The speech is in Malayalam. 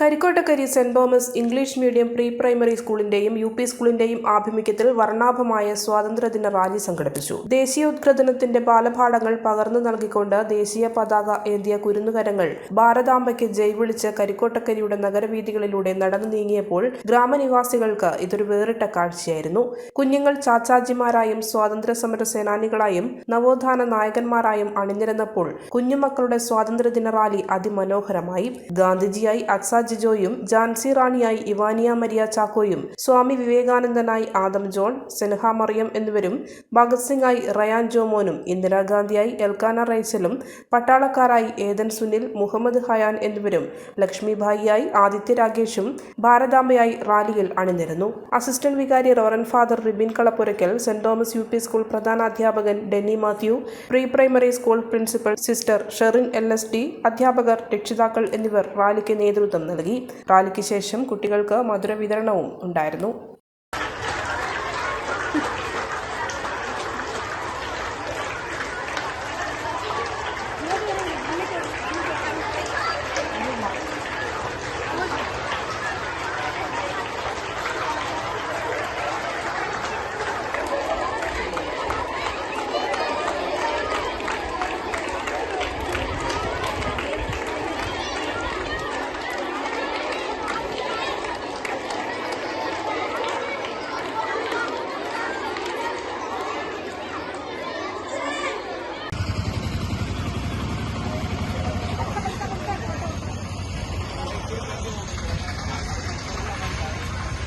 Karikkottakkari Saint Thomas English medium pre primary സ്കൂളിന്റെയും U P സ്കൂളിന്റെയും ആഭിമുഖ്യത്തിൽ വർണാഭമായ സ്വാതന്ത്ര്യദിന റാലി സംഘടിപ്പിച്ചു. ദേശീയോദ്ഗ്രഥനത്തിന്റെ ബാലപാഠങ്ങൾ പകർന്നു നൽകിക്കൊണ്ട് ദേശീയ പതാക ഏന്തിയ കുരുന്നുകരങ്ങൾ. ഭാരതാംബയ്ക്ക് ജൈവിളിച്ച് വിളിച്ച് കരിക്കോട്ടക്കരിയുടെ നഗരവീഥികളിലൂടെ നടന്നു നീങ്ങിയപ്പോൾ ഗ്രാമനിവാസികൾക്ക് ഇതൊരു വേറിട്ട കാഴ്ചയായിരുന്നു. കുഞ്ഞുങ്ങൾ ചാച്ചാജിമാരായും സ്വാതന്ത്ര്യ സമര സേനാനികളായും നവോത്ഥാന നായകന്മാരായും അണിനിരന്നപ്പോൾ കുഞ്ഞുമക്കളുടെ സ്വാതന്ത്ര്യദിന റാലി അതിമനോഹരമായി. ഗാന്ധിജിയായി അക്സ ജിജോയും ജാൻസി റാണിയായി ഇവാനിയ മരിയ ചാക്കോയും സ്വാമി വിവേകാനന്ദനായി ആദം ജോൺ സെൻഹ മറിയം എന്നിവരും ഭഗത് സിംഗായി റയാൻ ജോമോനും ഇന്ദിരാഗാന്ധിയായി എൽക്കാന റൈസലും പട്ടാളക്കാരായി ഏതൻ സുനിൽ മുഹമ്മദ് ഹയാൻ എന്നിവരും ലക്ഷ്മിഭായിയായി ആദിത്യ രാഗേഷും ഭാരതാംബയായി റാലിയിൽ അണിനിരുന്നു. അസിസ്റ്റന്റ് വികാരി റോറൻ father Ribin Kalappurakkal Saint Thomas U P school പ്രധാനാധ്യാപകൻ Denny Mathew pre primary school principal sister Sherin L S D അധ്യാപകർ രക്ഷിതാക്കൾ എന്നിവർ റാലിക്ക് നേതൃത്വം നൽകി. റാലിക്ക് ശേഷം കുട്ടികൾക്ക് മധുര വിതരണവും ഉണ്ടായിരുന്നു.